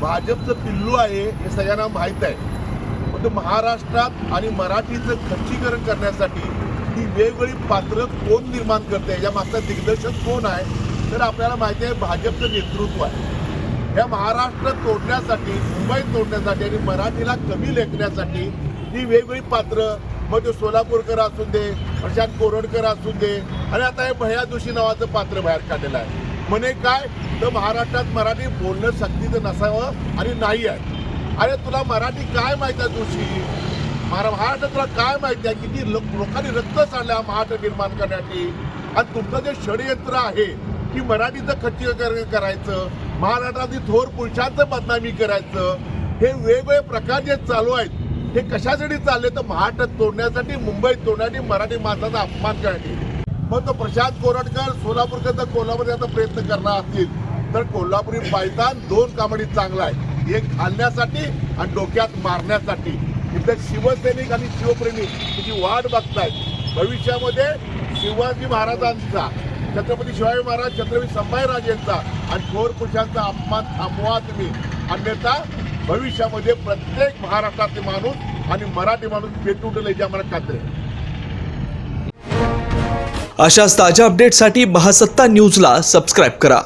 भाजपचं पिल्लू आहे हे सगळ्यांना माहीत आहे. पण तो महाराष्ट्रात आणि मराठीचं खच्चीकरण करण्यासाठी ही वेगवेगळी पात्र कोण निर्माण करते या मागचा दिग्दर्शक कोण आहे तर आपल्याला माहिती आहे भाजपचं नेतृत्व आहे. या महाराष्ट्र तोडण्यासाठी मुंबई तोडण्यासाठी आणि मराठीला कमी लेखण्यासाठी ही वेगवेगळी पात्र मग ते सोलापूरकर असू दे प्रशांत कोरडकर असू दे आणि आता हे भया जोशी नावाचं पात्र बाहेर काढलेलं आहे. म्हणे काय? तर महाराष्ट्रात मराठी बोलणं सक्तीचं नसावं आणि नाही आहे. अरे तुला मराठी काय माहिती आहे जोशी? महाराष्ट्रात तुला काय माहिती आहे? किती लोक- लोकांनी रक्त चालल्या महाराष्ट्र निर्माण करण्यासाठी. आणि तुमचं जे षडयंत्र आहे की मराठीचं खच्चीकरण करायचं महाराष्ट्रातील थोर पुरुषांचं बदनामी करायचं हे वेगवेगळे प्रकार जे चालू आहेत हे कशासाठी चालले? तर महाराष्ट्र तोडण्यासाठी मुंबई तोडण्यासाठी मराठी माणसाचा अपमान करण्यासाठी. मग तो प्रशांत कोरटकर सोलापूरकर तर कोल्हापूर याचा प्रयत्न करणार असतील. तर कोल्हापुरी पायतान दोन कामडी चांगला आहे. एक घालण्यासाठी आणि डोक्यात मारण्यासाठी. इथं शिवसैनिक आणि शिवप्रेमी त्याची वाट बघतायत. भविष्यामध्ये शिवाजी महाराजांचा छत्रपती शिवाजी महाराज छत्रपती संभाजीराजेंचा आणि थोर पुरुषांचा अपमान थांबवा तुम्ही. अन्यथा भविष्यामध्ये प्रत्येक महाराष्ट्रातले माणूस आणि मराठी माणूस पेटून याची आम्हाला खात्री अशाच ताज्या अपडेटसाठी महासत्ता न्यूजला सबस्क्राईब करा.